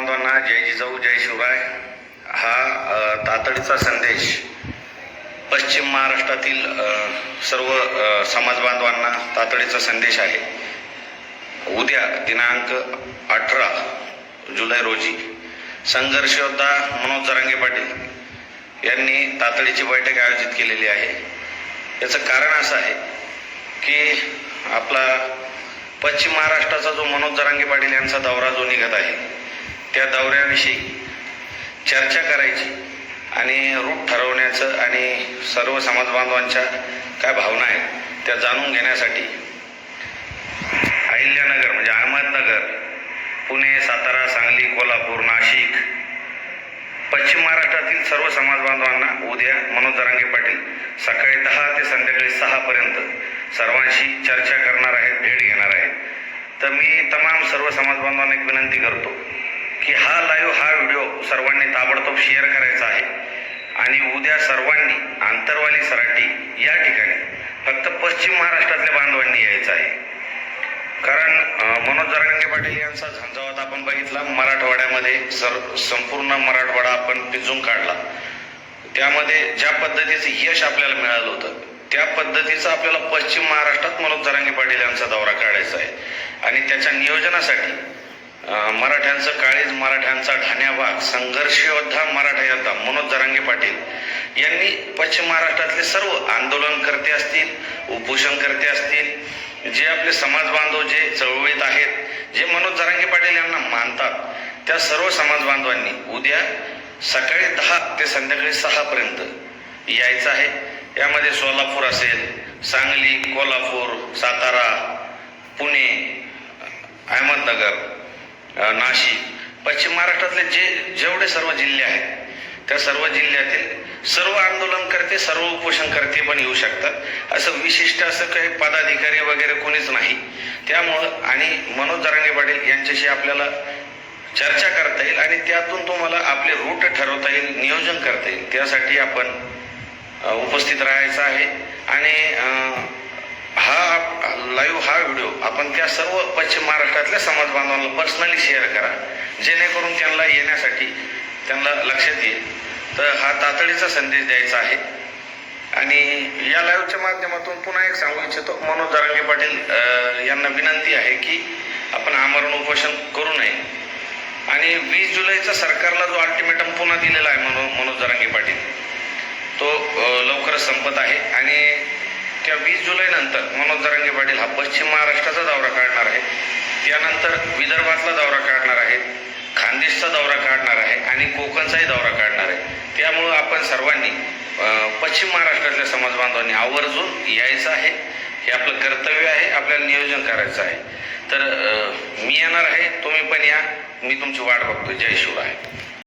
बांधवांना जय जिजाऊ जय शिवराय. हा तातडीचा संदेश. पश्चिम महाराष्ट्रातील सर्व समाज बांधवांना तातडीचा संदेश आहे. उद्या दिनांक अठरा जुलै रोजी संघर्ष योद्धा मनोज जरांगे पाटील यांनी तातडीची बैठक आयोजित केलेली आहे. याचं कारण असं आहे की आपला पश्चिम महाराष्ट्राचा जो मनोज जरांगे पाटील यांचा दौरा जो निघत आहे त्या दौऱ्याविषयी चर्चा करायची आणि रूट ठरवण्याचं आणि सर्व समाजबांधवांच्या काय भावना आहेत त्या जाणून घेण्यासाठी अहिल्यानगर म्हणजे अहमदनगर पुणे सातारा सांगली कोल्हापूर नाशिक पश्चिम महाराष्ट्रातील सर्व समाजबांधवांना उद्या मनोज जरांगे पाटील सकाळी दहा ते संध्याकाळी सहापर्यंत सर्वांशी चर्चा करणार आहेत भेट घेणार आहेत. तर मी तमाम सर्व समाजबांधवांना एक विनंती करतो की हा लाईव्ह हा व्हिडिओ सर्वांनी ताबडतोब शेअर करायचा आहे. आणि उद्या सर्वांनी आंतरवाली सराटी या ठिकाणी फक्त पश्चिम महाराष्ट्रातल्या बांधवांनी यायचं आहे. कारण मनोज जरांगे पाटील यांचा झंझावात आपण बघितला. मराठवाड्यामध्ये सर संपूर्ण मराठवाडा आपण पिजून काढला. त्यामध्ये ज्या पद्धतीचं यश आपल्याला मिळालं होतं त्या पद्धतीचं आपल्याला पश्चिम महाराष्ट्रात मनोज जरांगे पाटील यांचा दौरा काढायचा आहे. आणि त्याच्या नियोजनासाठी मराठ्यांचं काळीज मराठ्यांचा ठाण्याभाग संघर्ष योद्धा मराठा योद्धा मनोज जरांगे पाटील यांनी पश्चिम महाराष्ट्रातले सर्व आंदोलनकर्ते असतील उपोषणकर्ते असतील जे आपले समाज बांधव जे चळवळीत आहेत जे मनोज जरांगे पाटील यांना मानतात त्या सर्व समाज बांधवांनी उद्या सकाळी दहा ते संध्याकाळी सहा पर्यंत यायचं आहे. यामध्ये सोलापूर असेल सांगली कोल्हापूर सातारा पुणे अहमदनगर नाशिक. पश्चिम महाराष्ट्रातले जे जेवढे सर्व जिल्हे आहेत त्या सर्व जिल्ह्यातील सर्व आंदोलनकर्ते सर्व उपोषणकर्ते पण येऊ शकतात. असं विशिष्ट असं काही पदाधिकारी वगैरे कोणीच नाही. त्यामुळं आणि मनोज दरांगे पाटील यांच्याशी आपल्याला चर्चा करता येईल आणि त्यातून तुम्हाला आपले रूट ठरवता येईल नियोजन करता येईल. त्यासाठी आपण उपस्थित राहायचं आहे. आणि हा लाईव्ह हा व्हिडिओ आपण त्या सर्व पश्चिम महाराष्ट्रातल्या समाज बांधवांना पर्सनली शेअर करा. जेणेकरून त्यांना येण्यासाठी त्यांना लक्षात येईल. तर हा तातडीचा संदेश द्यायचा आहे. आणि या लाईव्हच्या माध्यमातून पुन्हा एक सांगू इच्छितो. मनोज जरांगे पाटील यांना विनंती आहे की आपण आमरण उपोषण करू नये. आणि वीस जुलैचा सरकारला जो अल्टिमेटम पुन्हा दिलेला आहे मनो मनोज जरांगे पाटील तो लवकरच संपत आहे. आणि त्या वीस जुलैनंतर मनोज जरांगे पाटील हा पश्चिम महाराष्ट्राचा दौरा काढणार आहे. त्यानंतर विदर्भातला दौरा काढणार आहे खानदेशचा दौरा काढणार आहे आणि कोकणचाही दौरा काढणार आहे. त्यामुळं आपण सर्वांनी पश्चिम महाराष्ट्रातल्या समाज बांधवांनी आवर्जून यायचं आहे. हे आपलं कर्तव्य आहे आपल्याला नियोजन करायचं आहे. तर मी येणार आहे तुम्ही पण या. मी तुमची वाट बघतो जय शिवराय.